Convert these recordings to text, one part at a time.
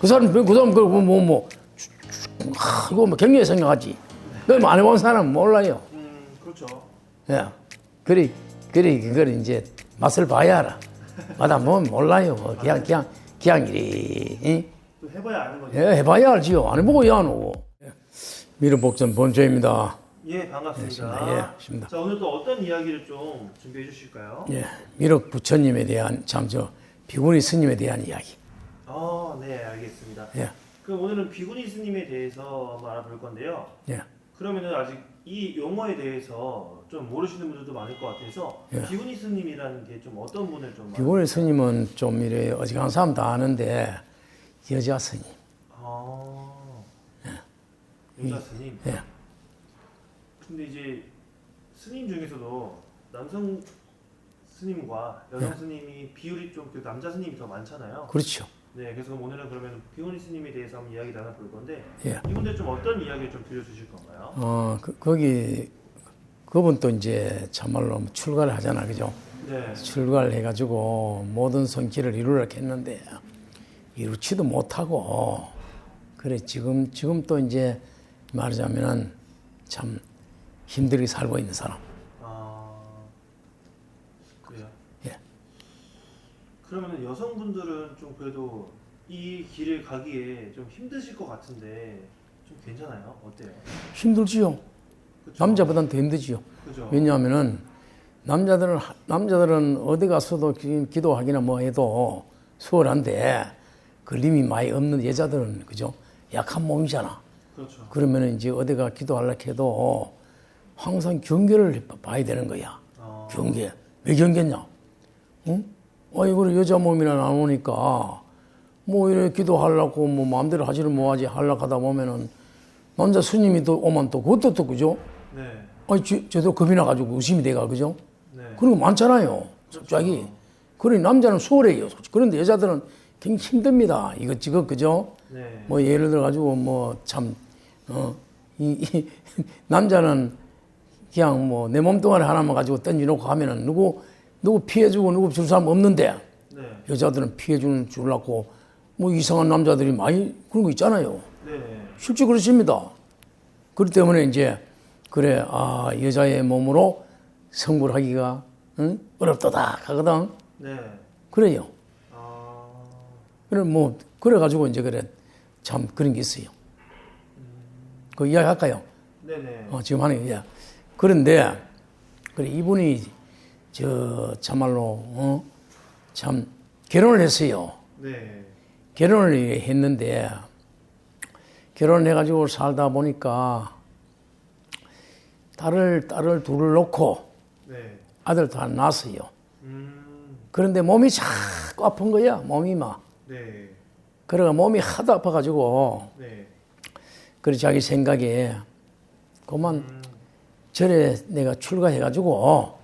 그 사람 그 사람 그 뭐 뭐, 뭐, 하, 이거 뭐 격리에 생각하지. 그안 해본 사람은 몰라요. 음, 그렇죠. 예. 그리 그리 그걸 이제 맛을 봐야 알아. 마다 보면 몰라요. 뭐 그냥 그냥 그냥 이리 응? 또 해봐야 아는 거죠. 예, 해봐야 알지요. 안 해보고 야안 오고. 예. 미르복전 본조입니다. 예, 반갑습니다. 예, 반갑습니다. 자, 오늘 또 어떤 이야기를 좀 준비해 주실까요? 예, 미륵 부처님에 대한 참 저 비구니 스님에 대한 이야기. 아, 네, 알겠습니다. 예, 그럼 오늘은 비구니 스님에 대해서 한번 알아볼 건데요. 예. 그러면은 아직 이 용어에 대해서 좀 모르시는 분들도 많을 것 같아서 예. 비구니 스님이라는 게 좀 어떤 분을 좀 비구니 스님은 좀 이래 어지간한 사람 다 아는데 여자 스님. 아, 여자 스님. 예. 근데 이제 스님 중에서도 남성 스님과 여성 예. 스님이 비율이 좀그 남자 스님이 더 많잖아요. 그렇죠. 네, 그래서 오늘은 그러면 비구니 스님에 대해서 한번 이야기 나눠볼 건데 예. 이분들 좀 어떤 이야기를 좀 들려주실 건가요? 어, 그, 거기 그분 또 이제 참말로 출가를 하잖아, 그죠? 네, 출가를 해가지고 모든 성취를 이루려 했는데 이루지도 못하고 그래 지금 지금 또 이제 말하자면은 참 힘들게 살고 있는 사람. 그러면 여성분들은 좀 그래도 이 길을 가기에 좀 힘드실 것 같은데 좀 괜찮아요? 어때요? 힘들지요. 그쵸? 남자보단 더 힘들지요. 그죠? 왜냐하면은 남자들은 하- 남자들은 어디 가서도 기- 기도하기나 뭐 해도 수월한데 걸림이 많이 없는 여자들은 그죠? 약한 몸이잖아. 그렇죠. 그러면 이제 어디가 기도하려 해도 항상 경계를 봐야 되는 거야. 아, 경계. 왜 경계냐? 응? 아이, 그래, 여자 몸이나 나오니까 뭐 이렇게 기도하려고 뭐 마음대로 하지를 뭐하지 하려고 하다 보면은 남자 스님이 또 오면 또 그것도 또 그죠? 네, 아니, 저, 저도 겁이 나가지고 의심이 돼가 그죠? 네, 그런 거 많잖아요. 갑자기. 그래, 남자는 수월해요. 솔직히. 그런데 여자들은 굉장히 힘듭니다. 이것저것, 그죠? 네, 뭐 예를 들어 가지고 뭐 참 어, 이, 이 남자는 그냥 뭐 내 몸뚱아리 하나만 가지고 던져놓고 하면은 누구 누구 피해주고 누구 줄 사람 없는데 네, 여자들은 피해주는 줄라고 뭐 이상한 남자들이 많이 그런 거 있잖아요. 네, 실제 그렇습니다. 그렇기 때문에 이제 그래 아 여자의 몸으로 성불 하기가 응? 어렵다다 하거든. 네. 그래요. 아, 그래 뭐 그래 가지고 이제 그래 참 그런 게 있어요. 그 이야기 할까요? 네, 네, 어, 지금 하는 게 그런데 그래 이분이 저 참말로 어? 참 결혼을 했어요. 네, 결혼을 했는데 결혼을 해가지고 살다 보니까 딸을 딸을 둘을 놓고 네. 아들 다 낳았어요. 음, 그런데 몸이 자꾸 아픈 거야 몸이 막. 네, 그래가 몸이 하도 아파가지고 네, 그래 자기 생각에 그만 음, 절에 내가 출가해가지고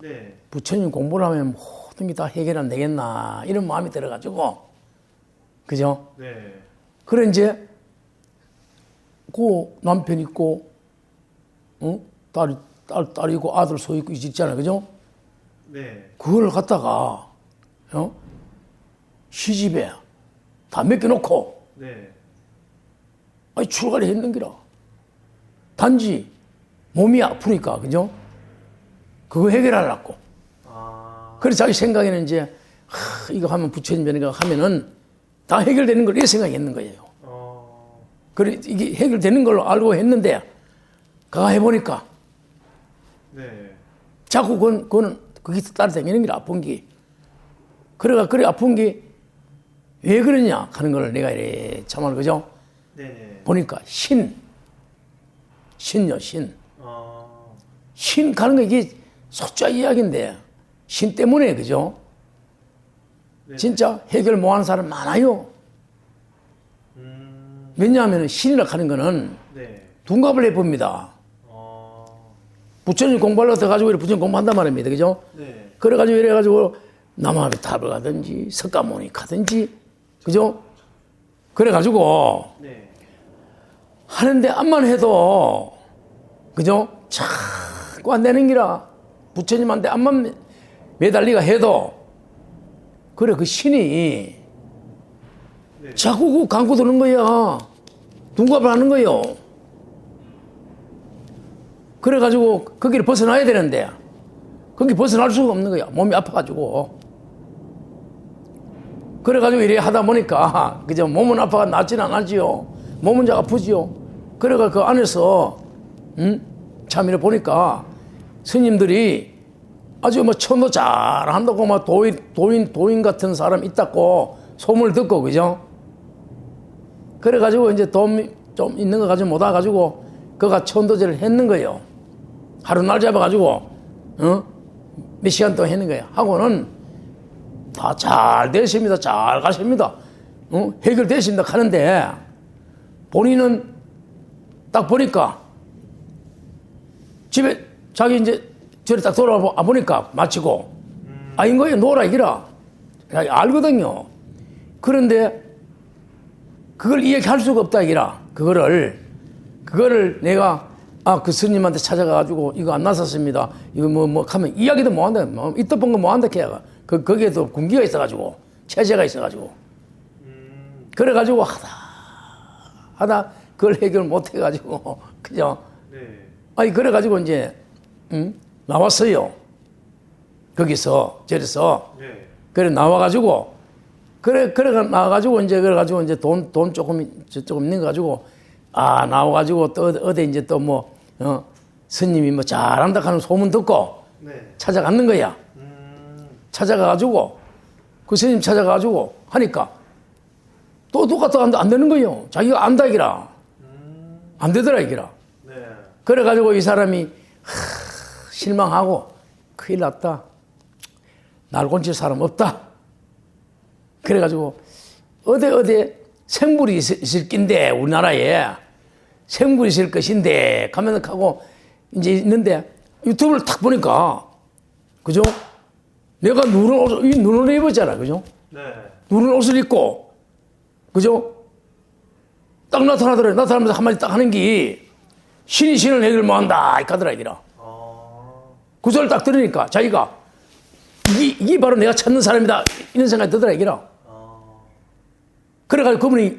네, 부처님 공부를 하면 모든 게 다 해결 안 되겠나 이런 마음이 들어가지고 그죠? 네, 그래 이제 그 남편 있고 어? 딸, 딸, 딸 있고 아들 소 있고 있잖아 그죠? 네, 그걸 갖다가 어? 시집에 다 맡겨놓고 네, 아니 출가를 했는 기라 단지 몸이 아프니까 그죠? 그거 해결하려고. 아, 그래서 자기 생각에는 이제 하, 이거 하면 부처님 뵈니까 하면은 다 해결되는 걸이 생각했는 거예요. 어, 그래 이게 해결되는 걸로 알고 했는데 가 해보니까 네, 자꾸 그건 그거는 그게 따라다니는 게 아픈 게. 그래가 그래 아픈 게 왜 그러냐 하는 걸 내가 이래 참말 그죠? 네, 네, 보니까 신. 신요 신. 어, 신 가는 거 이게 소자 이야기인데 신 때문에 그죠? 네. 진짜 해결 못하는 사람 많아요. 음, 왜냐하면 신이라 하는 거는 네, 둔갑을 해봅니다. 어, 부처님 공부하려고 들어가지고 이렇게 부처님 공부한단 말입니다. 그죠? 네, 그래가지고 이래가지고 남아비 탑을 가든지 석가모니 가든지 그죠? 그래가지고 네, 하는데 암만 해도 그죠? 자꾸 안 되는 기라 부처님한테 암만 매달리가 해도 그래 그 신이 네. 자꾸 그 감고 도는 거야. 둔갑을 하는 거요. 그래가지고 거기를 벗어나야 되는데 거기 벗어날 수가 없는 거야. 몸이 아파가지고. 그래가지고 이래 하다 보니까 그죠 몸은 아파가 낫지는 않았지요. 몸은 자 아프지요. 그래가 그 안에서 음? 참 이래 보니까 스님들이 아주 뭐 천도 잘한다고 막 도인 도인 도인 같은 사람 있다고 소문을 듣고 그죠? 그래가지고 이제 돈 좀 있는 거 가지고 못 와가지고 그가 천도제를 했는 거예요. 하루 날 잡아가지고 어? 몇 시간 동안 했는 거예요. 하고는 다 잘 되십니다. 잘 가십니다. 어? 해결되십니다. 하는데 본인은 딱 보니까 집에 자기 이제 저리 딱 돌아와 보니까 마치고 아인 거예요. 노라 이기라. 알거든요. 그런데 그걸 이야기할 수가 없다 이기라. 그거를 그거를 내가 아 그 스님한테 찾아가 가지고 이거 안 나섰습니다. 이거 뭐뭐 하면 이야기도 못 한다. 뭐 이따 본거 못 한다 걔가. 그 거기에도 군기가 있어 가지고 체제가 있어 가지고 그래 가지고 하다 하다 그걸 해결 못 해 가지고 그죠? 네. 아니 그래 가지고 이제 음? 나왔어요. 거기서 저래서 네. 그래 나와가지고 그래 그래 나와가지고 이제 그래가지고 이제 돈 돈 조금 저- 조금 있는 거 가지고 아 나와가지고 또 어디- 이제 또뭐 어, 스님이 뭐 잘한다 하는 소문 듣고 네. 찾아갔는 거야. 음. 찾아가가지고 그 스님 찾아가가지고 하니까 또 똑같아 안, 안 되는 거예요. 자기가 안다 이기라 안 되더라 이기라. 네. 그래가지고 이 사람이 하, 실망하고 큰일 났다. 날 곤칠 사람 없다. 그래가지고 어디 어디 생불이 있을, 낀데 우리나라에 생불이 있을 것인데 가면 하고 이제 있는데 유튜브를 탁 보니까 그죠? 내가 누런 옷을 이 눈을 입었잖아 그죠? 네. 누른 옷을 입고 그죠? 딱 나타나더래 나타나면서 한마디 딱 하는 게 신이 신을 해결 못한다 이 카더라 이기라 어. 구절을 딱 들으니까 자기가 이게, 이게 바로 내가 찾는 사람이다. 이런 생각이 들더라 이기라. 어. 그래가지고 그분이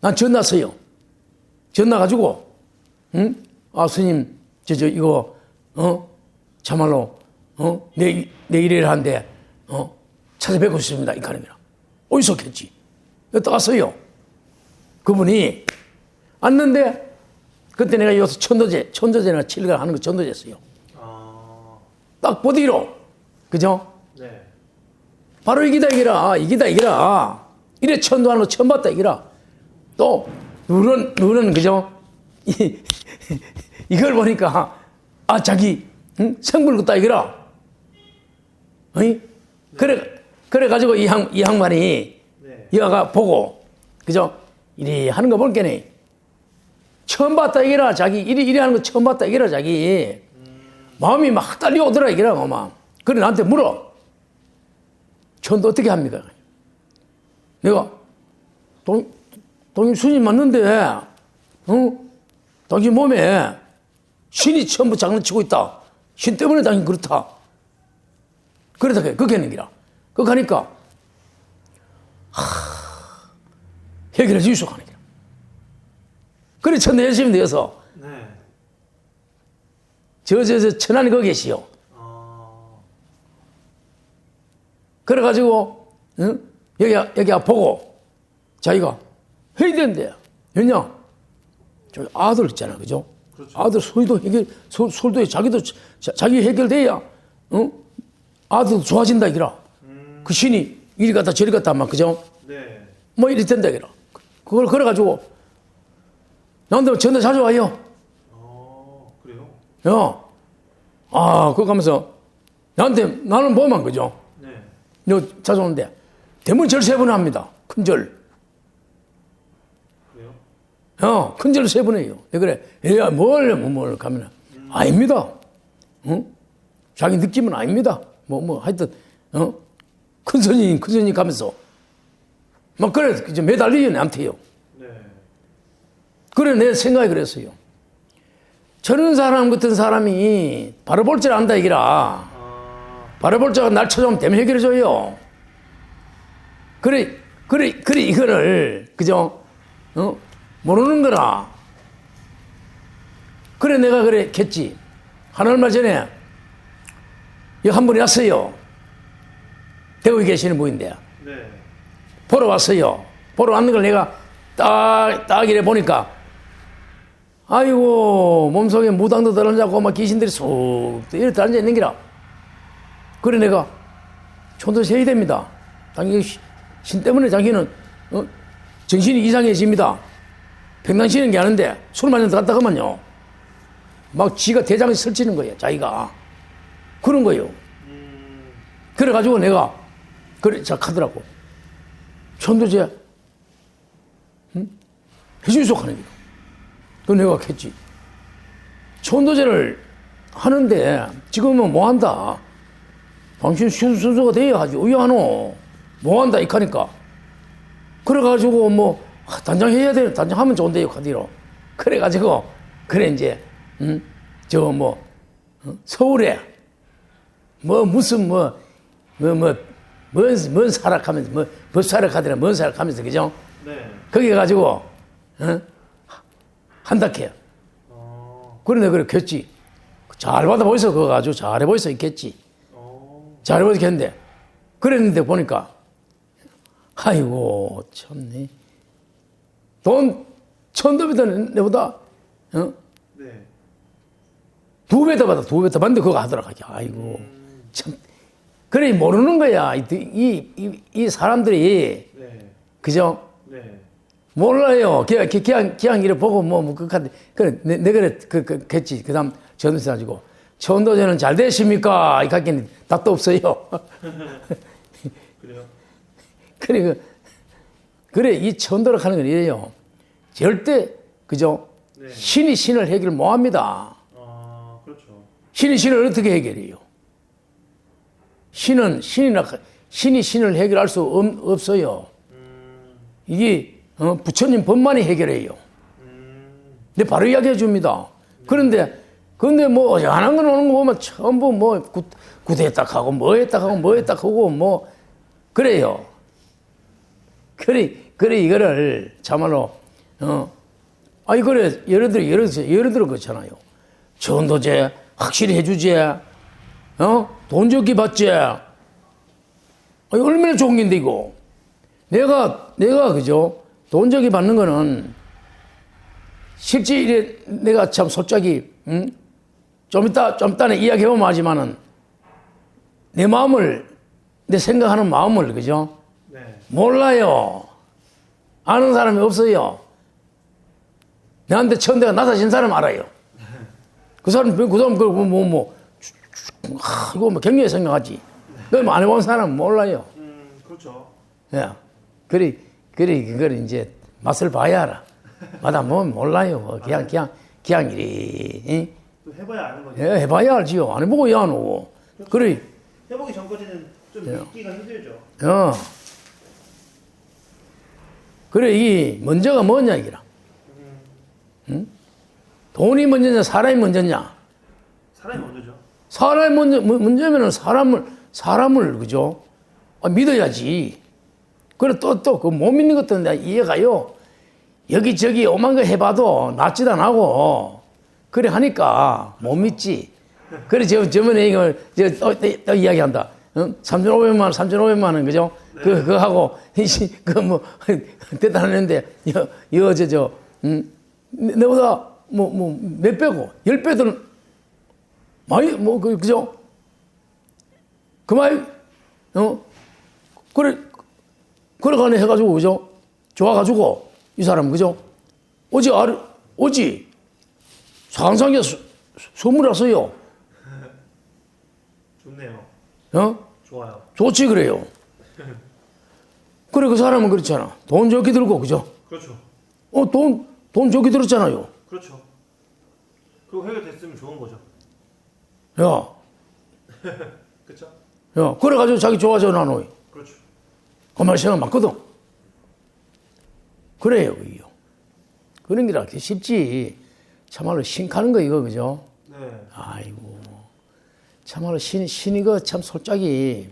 난 전화 써요. 전화 가지고 응? 아 스님 저 저 이거 어? 참말로 어 내 내 일을 한데 어? 찾아뵙고 싶습니다. 이 가는이라. 어디서 여기 왔어요. 그분이 왔는데 그때 내가 여기서 천도제 천도제나 칠가 하는 거 천도제였어요. 어. 딱 보디로. 그죠? 네. 바로 이기다 이기라. 이기다 이기라. 이래 천도하는 거 처음 봤다 이기라. 또 눈은 눈은 그죠? 이, 이걸 보니까 아 자기 응? 성불 긋다 이기라. 어이? 그래 그래 가지고 이양 이 양반이 네. 여가 보고 그죠? 이리 하는 거 볼게네. 처음 봤다 이기라. 자기 이리 이리 하는 거 처음 봤다 이기라 자기 마음이 막 딸려오더라 이기라 막 그래 나한테 물어 천도 어떻게 합니까? 내가 동, 동임 스님 맞는데, 어? 당신 몸에 신이 전부 장난치고 있다. 신 때문에 당신 그렇다. 그러다 그렇게 하는 기라. 그거 가니까, 하, 해결해 주시오 하는 기라. 그래, 천대 열심히 되어서, 네. 저, 저, 저, 천안에 거기 계시오. 어. 그래가지고 응? 여기 여기 보고 자기가 해야 된대. 왜냐? 저 아들 있잖아, 그죠? 그렇죠. 아들 소리도 해결, 소, 소리도 자기도 자, 자기 해결돼야, 응? 아들도 좋아진다 이기라. 그 신이 이리 갔다 저리 갔다 막 그죠? 네. 뭐 이리 된다 이기라. 그걸 그래가지고 나한테 전화 자주 와요. 어. 그래요? 야, 아, 그거 가면서 나한테 나는 뭐만 그죠? 네. 요 자주 오는데 대문 절 세 번 합니다. 큰 절. 그래요? 어, 큰 절 세 번 해요. 왜 그래? 야, 뭘, 뭐, 뭘 가면 아닙니다. 응? 자기 느낌은 아닙니다. 뭐, 뭐, 하여튼, 어? 큰 선인, 큰 선인 가면서. 막 그래, 이제 매달리요, 나한테요. 네. 그래, 내 생각이 그랬어요. 저런 사람 같은 사람이 바로 볼 줄 안다, 이기라. 아. 바로 볼줄날 찾아오면 대면 해결해줘요. 그래, 그래, 그래, 이거를, 그죠? 어? 모르는 거라. 그래, 내가 그래, 겠지. 한 얼마 전에, 여기 한 분이 왔어요. 대구에 계시는 분인데. 네. 보러 왔어요. 보러 왔는 걸 내가 딱, 딱 이래 보니까, 아이고, 몸속에 무당도 들어앉고, 막 귀신들이 쏙, 이렇게 앉아 있는 기라. 그래, 내가, 초도 세야 됩니다. 당연히 시- 신 때문에 자기는, 어, 정신이 이상해집니다. 평상시는 게 아닌데, 술데 갔다 가면요. 막 지가 대장에 설치는 거예요, 자기가. 그런 거예요. 음, 그래가지고 내가, 그래, 자, 하더라고. 천도제, 응? 해주소 하는 게. 그 내가 했지. 천도제를 하는데 지금은 뭐 한다. 당신 순- 순서가 돼야지. 의아노. 뭐 한다. 이카니까. 그래가지고 뭐, 아, 단장 해야 돼. 단장 하면 좋은데, 카디로. 그래가지고, 그래, 이제, 응? 저 뭐, 어? 서울에, 뭐, 무슨 뭐, 뭐, 뭐, 뭔, 뭔 사락하면서, 뭐, 뭐 사락하더라, 뭔 사락하면서, 그죠? 네. 거기 가지고, 어? 한다케. 어, 그래, 켰지. 잘 받아 보이소, 그거 아주 잘해 보이소, 있겠지. 어, 잘해 보이소, 했는데. 그랬는데 보니까, 아이고, 참네. 돈, 천도비더 내보다, 어? 네. 두배 더 받아, 두 배 더 받는데 그거 하더라고. 아이고, 참. 그래, 모르는 거야. 이, 이, 이, 이 사람들이, 네. 그죠? 네. 몰라요. 그냥, 그냥, 그냥 이래 보고, 뭐, 뭐, 그한데 그래, 내, 내 그래, 그, 그, 했지. 그 다음, 전도사 가지고, 전도제는 잘 되십니까? 이 갖기는 답도 없어요. 그래요? 그래, 그, 그래, 이 천도를 하는 건 이래요. 절대, 그죠? 네. 신이 신을 해결 못 합니다. 아, 그렇죠. 신이 신을 어떻게 해결해요? 신은, 신이나, 신이 신을 해결할 수 없, 없어요. 음, 이게, 어, 부처님 법만이 해결해요. 음, 근데 바로 이야기해 줍니다. 그런데, 근데 뭐, 어지간한 거 오는 거 보면 전부 뭐, 구, 구대했다 하고, 뭐 했다 하고, 뭐 했다 하고, 뭐, 그래요. 그래, 그래, 이거를 참말로, 어, 아니, 그래, 예를 들어, 예를 들어, 예를 들어 그렇잖아요. 전도제, 확실히 해주지, 어? 돈 적게 받지. 아니, 얼마나 좋은 건데, 이거. 내가, 내가, 그죠? 돈 적게 받는 거는, 실제 이래 내가 참 솔직히 응? 좀 이따 좀 이따는 이야기해보면 하지만은 내 마음을 내 생각하는 마음을 그죠? 네. 몰라요. 아는 사람이 없어요. 내한테 천대가 나사진 사람 알아요. 그 사람 그 사람 그뭐뭐 뭐, 아, 이거 뭐 굉장히 생각하지. 그뭐 안 해본 사람 몰라요. 음, 그렇죠. 야 그래 그래 그걸 이제 맛을 봐야 알아 마다 뭐 몰라요 뭐 그냥 그냥 그냥 이리 응? 해봐야 아는 거죠. 예, 해봐야 알지요. 안 해보고 야안 오고. 그래, 해보기 전까지는 좀 네. 믿기가 힘들죠. 어. 그래, 이 먼저가 뭐냐, 이기라. 응? 돈이 먼저냐, 사람이 먼저냐. 사람이 먼저죠. 사람이 먼저, 먼저면은 사람을, 사람을, 그죠? 아, 믿어야지. 그래, 또, 또, 그 못 믿는 것도 내가 이해가요. 여기저기 오만 거 해봐도 낫지도 안 하고. 그래 하니까 못 믿지. 그래, 저, 저번에 이거, 저, 또, 또, 또 이야기한다. 응? 3,500만 원, 3,500만 원, 그죠? 그, 그거 하고, 그 뭐, 대단했는데, 여, 여, 저, 저, 응? 내- 내보다 뭐, 뭐, 몇 배고, 열 배들은 많이, 뭐, 그, 그죠? 그 말, 어? 그래, 그래가네 해가지고, 그죠? 좋아가지고, 이 사람, 그죠? 어제, 알, 어제, 상상에 소- 소문이 왔어요. 좋네요. 어? 좋아요. 좋지, 그래요. 그래, 그 사람은 그렇잖아. 돈 적게 들고, 그죠? 그렇죠. 어, 돈, 돈 적게 들었잖아요. 그렇죠. 그거 해결됐으면 좋은 거죠. 야, 그렇죠? 야, 그래가지고 자기 좋아져 나노이. 그렇죠. 그말 생각 맞거든. 그래요, 이요. 그런 게라 쉽지. 참말로 신카는 거 이거, 그죠? 네. 아이고. 참말로 신, 신이 그참 솔직히,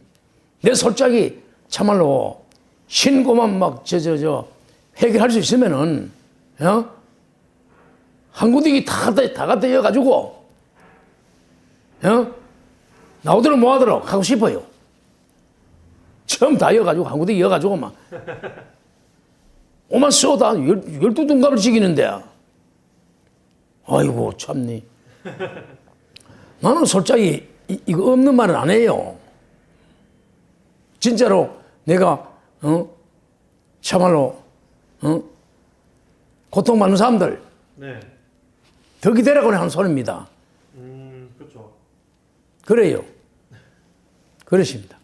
내 솔직히 참말로 신고만 막 저 저 저 해결할 수 있으면은 어? 한구디기 다 갖다 다 갖다 이어가지고 어? 나오도록 뭐하도록 하고 싶어요. 처음 다 이어가지고 한구디기 이어가지고 막 오만 쏘다 열, 열두 둥갑을 지기는데 아이고 참니 나는 솔직히 이, 이거 없는 말은 안 해요. 진짜로 내가 어? 참말로 어? 고통받는 사람들 네. 덕이 되라고 하는 소리입니다. 음, 그렇죠. 그래요. 그렇습니다.